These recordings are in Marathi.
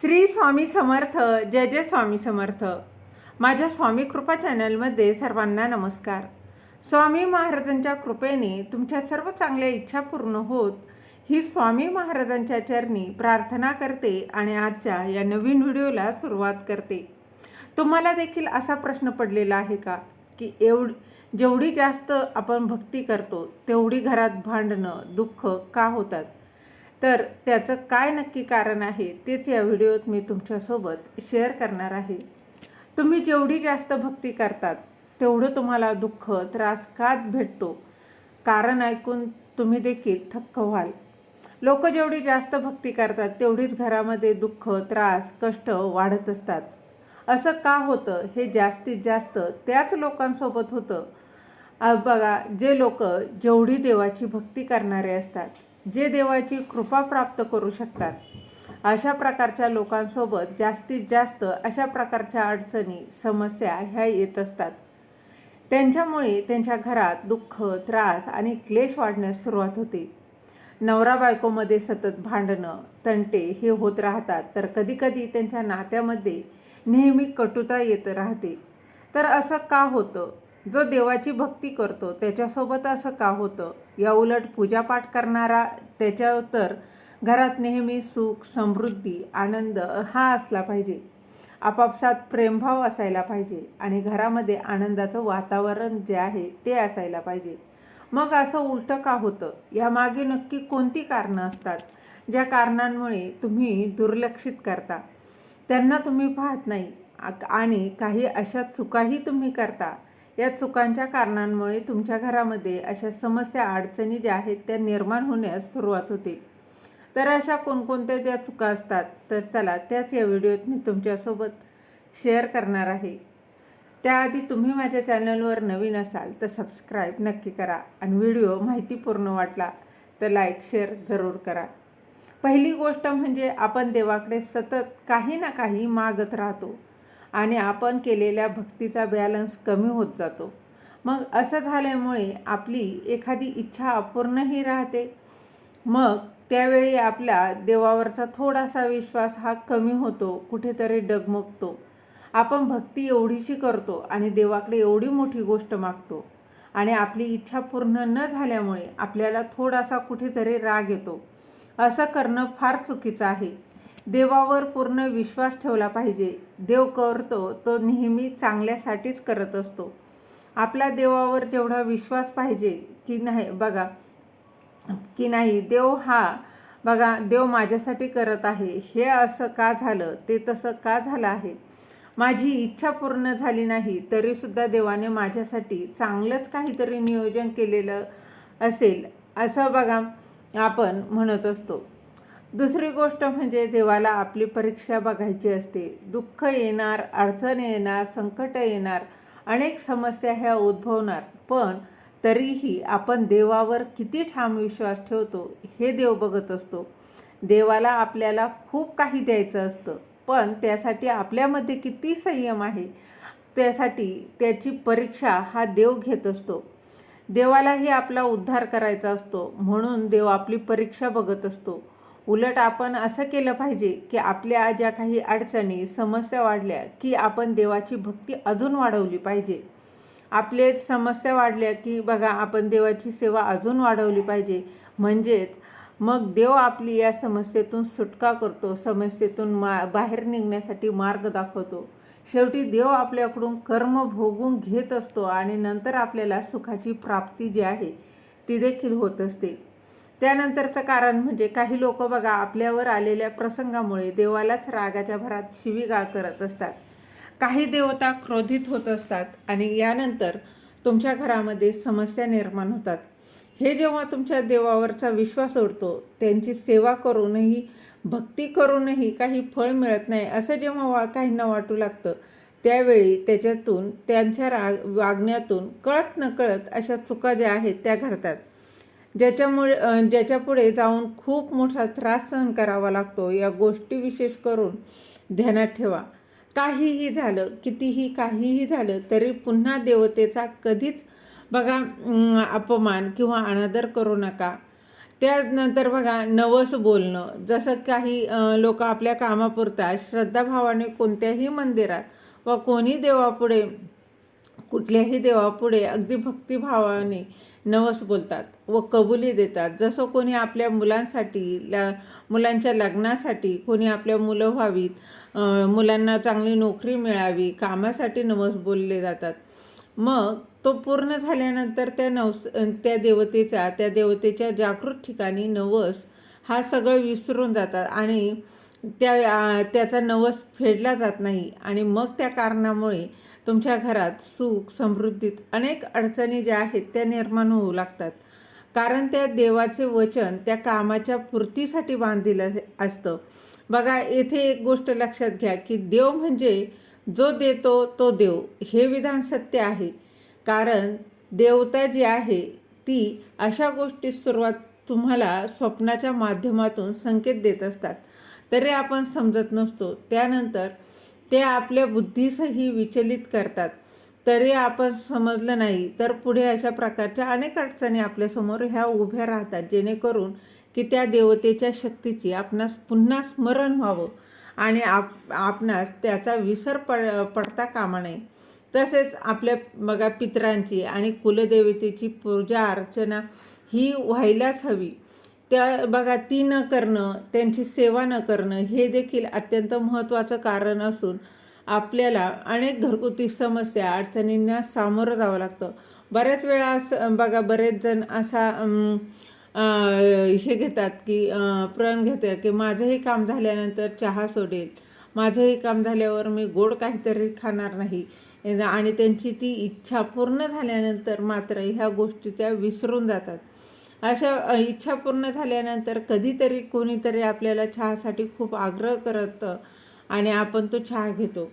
श्री स्वामी समर्थ जय जय स्वामी समर्थ. माझ्या स्वामी कृपा चॅनलमध्ये सर्वांना नमस्कार. स्वामी महाराजांच्या कृपेने तुमच्या सर्व चांगल्या इच्छा पूर्ण होत ही स्वामी महाराजांच्या चरणी प्रार्थना करते आणि आजच्या या नवीन व्हिडिओला सुरुवात करते. तुम्हाला देखील असा प्रश्न पडलेला आहे का? की एवढ जेवढी जास्त आपण भक्ती करतो तेवढी घरात भांडणं दुःख का होतात? तर त्याचं काय नक्की कारण आहे तेच या व्हिडिओत मी तुमच्यासोबत शेअर करणार आहे. तुम्ही जेवढी जास्त भक्ती करतात तेवढं तुम्हाला दुःख त्रास का भेटतो. कारण ऐकून तुम्ही देखील थक्क व्हाल. लोक जेवढी जास्त भक्ती करतात तेवढीच घरामध्ये दुःख त्रास कष्ट वाढत असतात. असं का होतं हे जास्तीत जास्त त्याच लोकांसोबत होतं. बघा जे लोक जेवढी देवाची भक्ती करणारे असतात जे देवाची कृपा प्राप्त करू शकतात. अशा प्रकारच्या लोकांसोबत जास्तीत जास्त अशा प्रकारच्या अडचणी समस्या ह्या येत असतात. त्यांच्यामुळे त्यांच्या घरात दुःख त्रास आणि क्लेश वाढण्यास सुरुवात होते. नवरा बायकोमध्ये सतत भांडणं तंटे हे होत राहतात. तर कधीकधी त्यांच्या नात्यामध्ये नेहमी कटुता येत राहते. तर असं का होतं? जो देवाची भक्ती करतो त्याच्यासोबत असं का होतं? या उलट पूजापाठ करणारा त्याच्या तर घरात नेहमी सुख समृद्धी आनंद हा असला पाहिजे. आपापसात प्रेमभाव असायला पाहिजे आणि घरामध्ये आनंदाचं वातावरण जे आहे ते असायला पाहिजे. मग असं उलटं का होतं? यामागे नक्की कोणती कारणं असतात? ज्या कारणांमुळे तुम्ही दुर्लक्षित करता. त्यांना तुम्ही पाहत नाही. आणि काही अशा चुकाही तुम्ही करता. या चुकांच्या कारणांमुळे तुमच्या घरामध्ये अशा समस्या अडचणी ज्या आहेत त्या निर्माण होण्यास सुरुवात होते. तर अशा कोणकोणत्या ज्या चुका असतात तर चला त्याच या व्हिडिओत मी तुमच्यासोबत शेअर करणार आहे. त्याआधी तुम्ही माझ्या चॅनलवर नवीन असाल तर सबस्क्राईब नक्की करा आणि व्हिडिओ माहितीपूर्ण वाटला तर लाईक शेअर जरूर करा. पहिली गोष्ट म्हणजे आपण देवाकडे सतत काही ना काही मागत राहतो. आणि आपण केलेल्या भक्तीचा बॅलन्स कमी होत जातो. मग असं झाल्यामुळे आपली एखादी इच्छा अपूर्णही राहते. मग त्यावेळी आपला देवावरचा थोडासा विश्वास हा कमी होतो कुठेतरी डगमगतो. आपण भक्ती एवढीशी करतो आणि देवाकडे एवढी मोठी गोष्ट मागतो. आणि आपली इच्छा पूर्ण न झाल्यामुळे आपल्याला थोडासा कुठेतरी राग येतो. असं करणं फार चुकीचं आहे. देवावर पूर्ण विश्वास ठेवला पाहिजे. देव करतो तो नेहमी चांगल्यासाठीच करत असतो. आपला देवावर जेवढा विश्वास पाहिजे की नाही बघा की नाही देव हा बघा देव माझ्यासाठी करत आहे. हे असं का झालं? ते तसं का झालं आहे? माझी इच्छा पूर्ण झाली नाही तरीसुद्धा देवाने माझ्यासाठी चांगलंच काहीतरी नियोजन केलेलं असेल असं बघा आपण म्हणत असतो. दुसरी गोष्ट म्हणजे देवाला आपली परीक्षा बघायची असते. दुःख येणार अडचण येणार संकट येणार अनेक समस्या ह्या उद्भवणार. पण तरीही आपण देवावर किती ठाम विश्वास ठेवतो हे देव बघत असतो. देवाला आपल्याला खूप काही द्यायचं असतं. पण त्यासाठी आपल्यामध्ये किती संयम आहे त्यासाठी त्याची परीक्षा हा देव घेत असतो. देवालाही आपला उद्धार करायचा असतो. म्हणून देव आपली परीक्षा बघत असतो. उलट आपण असं केलं पाहिजे की आपल्या ज्या काही अडचणी समस्या वाढल्या की आपण देवाची भक्ती अजून वाढवली पाहिजे. आपले समस्या वाढल्या की बघा आपण देवाची सेवा अजून वाढवली पाहिजे. म्हणजेच मग देव आपली या समस्येतून सुटका करतो समस्येतून मा बाहेर निघण्यासाठी मार्ग दाखवतो. शेवटी देव आपल्याकडून कर्म भोगून घेत असतो आणि नंतर आपल्याला सुखाची प्राप्ती जी आहे ती देखील होत असते. त्यानंतरचं कारण म्हणजे काही लोक बघा आपल्यावर आलेल्या प्रसंगामुळे देवालाच रागाच्या भरात शिवीगाळ करत असतात. काही देवता क्रोधित होत असतात आणि यानंतर तुमच्या घरामध्ये समस्या निर्माण होतात. हे जेव्हा तुमच्या देवावरचा विश्वास उडतो त्यांची सेवा करूनही भक्ती करूनही काही फळ मिळत नाही असं जेव्हा वा काहींना वाटू लागतं त्यावेळी त्याच्यातून त्यांच्या राग वागण्यातून कळत नकळत अशा चुका ज्या आहेत त्या घडतात. ज्याच्यामुळे ज्याच्यापुढे जाऊन खूप मोठा त्रास सहन करावा लागतो या गोष्टी विशेष करून ध्यानात ठेवा. काहीही झालं कितीही काहीही झालं तरी पुन्हा देवतेचा कधीच बघा अपमान किंवा अनादर करू नका. त्यानंतर बघा नवस बोलणं. जसं काही लोक आपल्या कामापुरता श्रद्धाभावाने कोणत्याही मंदिरात व कोणी देवापुढे कुठल्याही देवापुढे अगदी भक्तिभावाने नवस बोलतात व कबुली देतात. जसं कोणी आपल्या मुलांसाठी ल मुलांच्या लग्नासाठी कोणी आपल्या मुलं व्हावीत मुलांना चांगली नोकरी मिळावी कामासाठी नवस बोलले जातात. मग तो पूर्ण झाल्यानंतर त्या नवस त्या देवतेचा त्या देवतेच्या जागृत ठिकाणी नवस हा सगळं विसरून जातात आणि त्या त्याचा नवस फेडला जात नाही. आणि मग त्या कारणामुळे तुमच्या घरात सुख समृद्धीत अनेक अडचणी ज्या आहेत त्या निर्माण होऊ लागतात. कारण त्या देवाचे वचन त्या कामाच्या पूर्तीसाठी बांधलेलं असतं. बघा येथे एक गोष्ट लक्षात घ्या की देव म्हणजे जो देतो तो देव. हे विधान सत्य आहे. कारण देवता जी आहे ती अशा गोष्टी सुरुवात तुम्हाला स्वप्नाच्या माध्यमातून संकेत देत असतात. तरी आपण समजत नसतो. त्यानंतर ते आपल्या बुद्धीसही विचलित करतात. तरी आपण समजलं नाही तर पुढे अशा प्रकारच्या अनेक अडचणी आपल्यासमोर ह्या उभ्या राहतात जेणेकरून की त्या देवतेच्या शक्तीची आपणास पुन्हा स्मरण व्हावं आणि आप आपणास त्याचा विसर पड पडता कामा नये. तसेच आपल्या बघा पितरांची आणि कुलदेवतेची पूजा अर्चना ही व्हायलाच हवी. त्या बघा ती न करणं त्यांची सेवा न करणं हे देखील अत्यंत महत्त्वाचं कारण असून आपल्याला अनेक घरगुती समस्या अडचणींना सामोरं जावं लागतं. बऱ्याच वेळा असं बघा बरेच जण असा हे घेतात की प्रण घेते की माझंही काम झाल्यानंतर चहा सोडेल. माझंही काम झाल्यावर मी गोड काहीतरी खाणार नाही. आणि त्यांची ती इच्छा पूर्ण झाल्यानंतर मात्र ह्या गोष्टी त्या विसरून जातात. अशा इच्छा पूर्ण झाल्यानंतर कधीतरी कोणीतरी आपल्याला चहासाठी खूप आग्रह करतं आणि आपण तो चहा घेतो.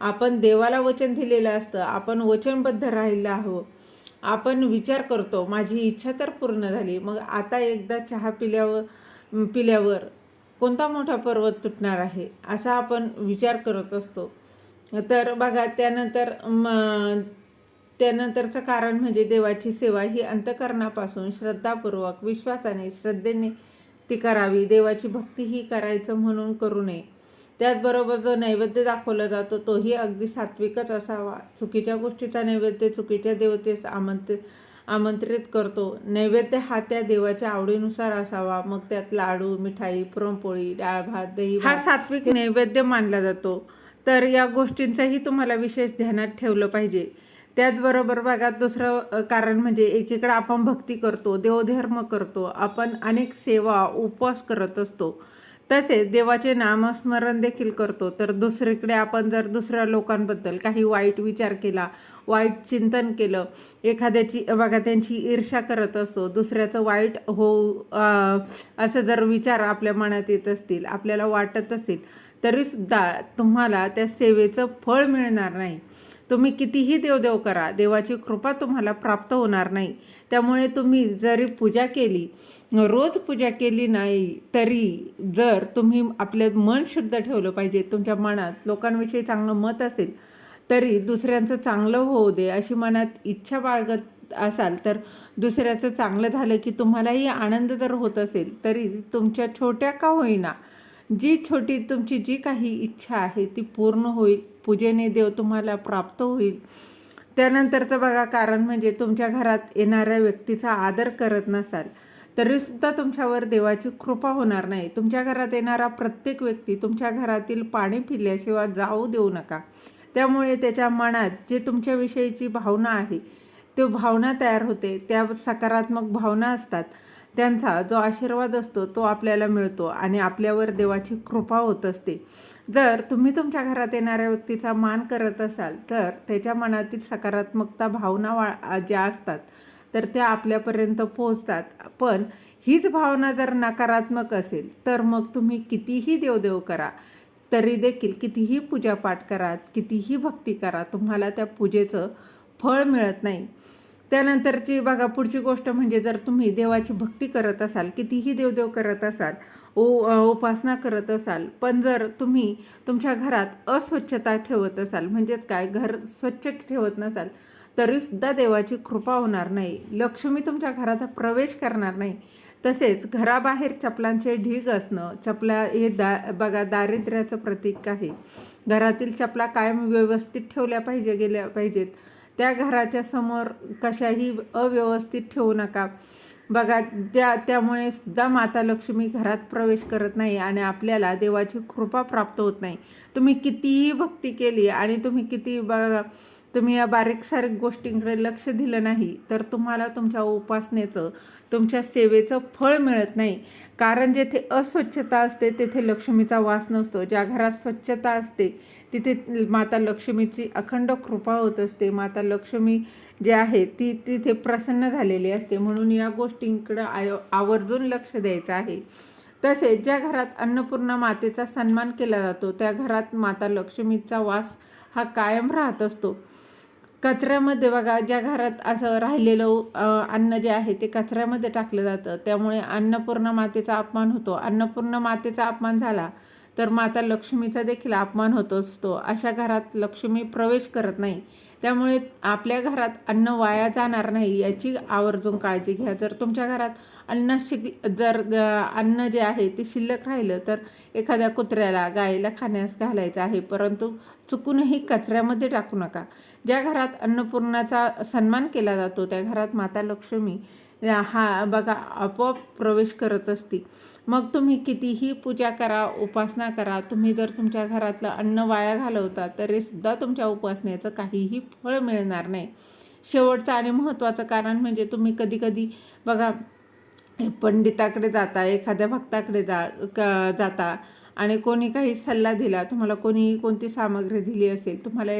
आपण देवाला वचन दिलेलं असतं. आपण वचनबद्ध राहिलं हवं आपण विचार करतो माझी इच्छा तर पूर्ण झाली. मग आता एकदा चहा पिल्यावर पिल्यावर कोणता मोठा पर्वत तुटणार आहे? असा आपण विचार करत असतो. तर बघा त्यानंतर म त्यानंतरचं कारण म्हणजे देवाची सेवा ही अंतकरणापासून श्रद्धापूर्वक विश्वासाने श्रद्धेने ती करावी. देवाची भक्ती ही करायचं म्हणून करू नये. त्याचबरोबर जो नैवेद्य दाखवला जातो तोही अगदी सात्विकच असावा. चुकीच्या गोष्टीचा नैवेद्य चुकीच्या देवतेस आमंत्रित आमंत्रित करतो. नैवेद्य हा त्या देवाच्या आवडीनुसार असावा. मग त्यात लाडू मिठाई पुरणपोळी डाळ भात दही हा सात्विक नैवेद्य मानला जातो. तर या गोष्टींचंही तुम्हाला विशेष ध्यानात ठेवलं पाहिजे. त्याचबरोबर बघा दुसरं कारण म्हणजे एकीकडं आपण भक्ती करतो देवधर्म करतो आपण अनेक सेवा उपवास करत असतो. तसेच देवाचे नामस्मरण देखील करतो. तर दुसरीकडे आपण जर दुसऱ्या लोकांबद्दल काही वाईट विचार केला वाईट चिंतन केलं एखाद्याची बघा त्यांची ईर्ष्या करत असतो दुसऱ्याचं वाईट होऊ असं जर विचार आपल्या मनात येत असतील आपल्याला वाटत असेल तरीसुद्धा तुम्हाला त्या सेवेचं फळ मिळणार नाही. तुम्ही कितीही देवदेव करा देवाची कृपा तुम्हाला प्राप्त होणार नाही. त्यामुळे तुम्ही जरी पूजा केली रोज पूजा केली नाही तरी जर तुम्ही आपलं मन शुद्ध ठेवलं पाहिजे तुमच्या मनात लोकांविषयी चांगलं मत असेल तरी दुसऱ्यांचं चांगलं होऊ दे अशी मनात इच्छा बाळगत असाल तर दुसऱ्याचं चांगलं झालं की तुम्हालाही आनंद जर होत असेल तरी तुमच्या छोट्या का होईना जी छोटी तुमची जी काही इच्छा आहे ती पूर्ण होईल पूजेने देव तुम्हाला प्राप्त होईल. त्यानंतरचं बघा कारण म्हणजे तुमच्या घरात येणाऱ्या व्यक्तीचा आदर करत नसाल तरीसुद्धा तुमच्यावर देवाची कृपा होणार नाही. तुमच्या घरात येणारा प्रत्येक व्यक्ती तुमच्या घरातील पाणी पिल्याशिवाय जाऊ देऊ नका. त्यामुळे त्याच्या मनात जे तुमच्याविषयीची भावना आहे तो भावना तयार होते. त्या सकारात्मक भावना असतात. त्यांचा जो आशीर्वाद असतो तो आपल्याला मिळतो आणि आपल्यावर देवाची कृपा होत असते. जर तुम्ही तुमच्या घरात येणाऱ्या व्यक्तीचा मान करत असाल तर त्याच्या मनातील सकारात्मकता भावना वा ज्या असतात तर त्या आपल्यापर्यंत पोहोचतात. पण हीच भावना जर नकारात्मक असेल तर मग तुम्ही कितीही देवदेव करा तरी देखील कितीही पूजापाठ करा कितीही भक्ती करा तुम्हाला त्या पूजेचं फळ मिळत नाही. त्यानंतरची बघा पुढची गोष्ट म्हणजे जर तुम्ही देवाची भक्ती करत असाल कितीही देवदेव करत असाल ओ उपासना करत असाल पण जर तुम्ही तुमच्या घरात अस्वच्छता ठेवत असाल म्हणजेच काय घर स्वच्छ ठेवत नसाल तरीसुद्धा देवाची कृपा होणार नाही. लक्ष्मी तुमच्या घरात प्रवेश करणार नाही. तसेच घराबाहेर चपलांचे ढीग असणं चपला हे दा बघा दारिद्र्याचं प्रतीक आहे. घरातील चपला कायम व्यवस्थित ठेवल्या पाहिजे गेल्या पाहिजेत. त्या घराच्या समोर कशाही अव्यवस्थित ठेवू नका. बघा त्या त्यामुळे सुद्धा माता लक्ष्मी घरात प्रवेश करत नाही आणि आपल्याला देवाची कृपा प्राप्त होत नाही. तुम्ही कितीही भक्ती केली आणि तुम्ही किती बघा तुम्ही या बारीक सारीक गोष्टींकडे लक्ष दिलं नाही तर तुम्हाला तुमच्या उपासनेचं तुमच्या सेवेचं फळ मिळत नाही. कारण जेथे अस्वच्छता असते तेथे लक्ष्मीचा वास नसतो. ज्या घरात स्वच्छता असते तिथे माता लक्ष्मीची अखंड कृपा होत असते. माता लक्ष्मी जे आहे ती तिथे प्रसन्न झालेली असते. म्हणून या गोष्टींकडं आय आवर्जून लक्ष द्यायचं आहे. तसेच ज्या घरात अन्नपूर्णा मातेचा सन्मान केला जातो त्या घरात माता लक्ष्मीचा वास हा कायम राहत असतो. कचऱ्यामध्ये बघा ज्या घरात असं राहिलेलं अन्न जे आहे ते कचऱ्यामध्ये टाकलं जातं. त्यामुळे अन्नपूर्ण मातेचा अपमान होतो. अन्नपूर्ण मातेचा अपमान झाला तर माता लक्ष्मीचा देखील अपमान होत असतो. अशा घरात लक्ष्मी प्रवेश करत नाही. त्यामुळे आपल्या घरात अन्न वाया जाणार नाही याची आवर्जून काळजी घ्या. जर तुमच्या घरात अन्न शिक जर अन्न जे आहे ते शिल्लक राहिलं तर एखाद्या कुत्र्याला गायीला खाण्यास घालायचं आहे. परंतु चुकूनही कचऱ्यामध्ये टाकू नका. ज्या घरात अन्नपूर्णाचा सन्मान केला जातो त्या घरात माता लक्ष्मी हा बघा आपोआप प्रवेश करत असते. मग तुम्ही कितीही पूजा करा उपासना करा तुम्ही जर तुमच्या घरातलं अन्न वाया घालवता तरीसुद्धा तुमच्या उपासनेचं काहीही फळ मिळणार नाही. शेवटचं आणि महत्त्वाचं कारण म्हणजे तुम्ही कधीकधी बघा पंडिताकडे जाता एखाद्या भक्ताकडे जा क जाता आणि कोणी काही सल्ला दिला तुम्हाला कोणी कोणती सामग्री दिली असेल तुम्हाला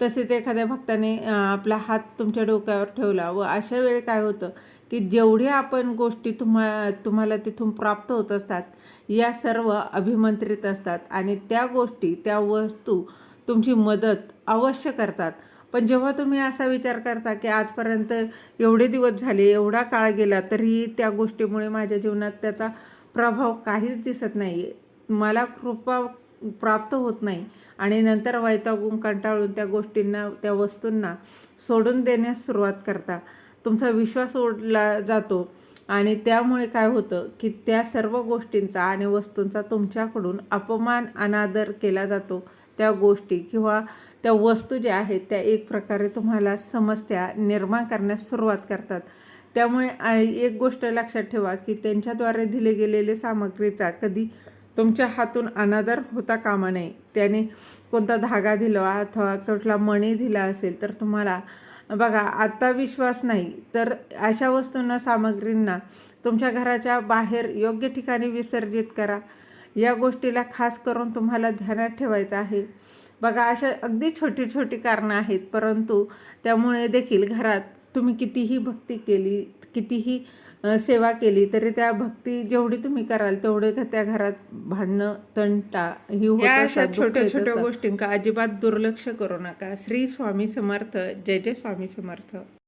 तसेच एखाद्या भक्ताने आपला हात तुमच्या डोक्यावर ठेवला व अशा वेळी काय होतं की जेवढ्या आपण गोष्टी तुम्हा तुम्हाला तिथून प्राप्त होत असतात या सर्व अभिमंत्रित असतात आणि त्या गोष्टी त्या वस्तू तुमची मदत अवश्य करतात. पण जेव्हा तुम्ही असा विचार करता की आजपर्यंत एवढे दिवस झाले एवढा काळ गेला तरी त्या गोष्टीमुळे माझ्या जीवनात त्याचा प्रभाव काहीच दिसत नाही मला कृपा प्राप्त होत नाही आणि नंतर वैतागून कंटाळून त्या गोष्टींना त्या वस्तूंना सोडून देण्यास सुरुवात करता. तुमचा विश्वास ओढला जातो. आणि त्यामुळे काय होतं की त्या सर्व गोष्टींचा आणि वस्तूंचा तुमच्याकडून अपमान अनादर केला जातो. त्या गोष्टी किंवा त्या वस्तू ज्या आहेत त्या एक प्रकारे तुम्हाला समस्या निर्माण करण्यास सुरुवात करतात. त्यामुळे एक गोष्ट लक्षात ठेवा की त्यांच्याद्वारे दिले गेलेले सामग्रीचा कधी तुमच्या हातून अनादर होता कामा नये. त्याने कोणता धागा दिला अथवा कुठला मणी दिला असेल तर तुम्हाला बघा आत्ता विश्वास नाही तर अशा वस्तूंना सामग्रींना तुमच्या घराच्या बाहेर योग्य ठिकाणी विसर्जित करा. या गोष्टीला खास करून तुम्हाला ध्यानात ठेवायचं आहे. बघा अशा अगदी छोटी छोटी कारणं आहेत परंतु त्यामुळे देखील घरात तुम्ही कितीही भक्ती केली कितीही सेवा केली तरी त्या भक्ती जेवढी तुम्ही कराल तेवढे त्या घरात भांडणं तंटा ही अशा छोट्या छोट्या. गोष्टींका अजिबात दुर्लक्ष करू नका श्री स्वामी समर्थ जय जय स्वामी समर्थ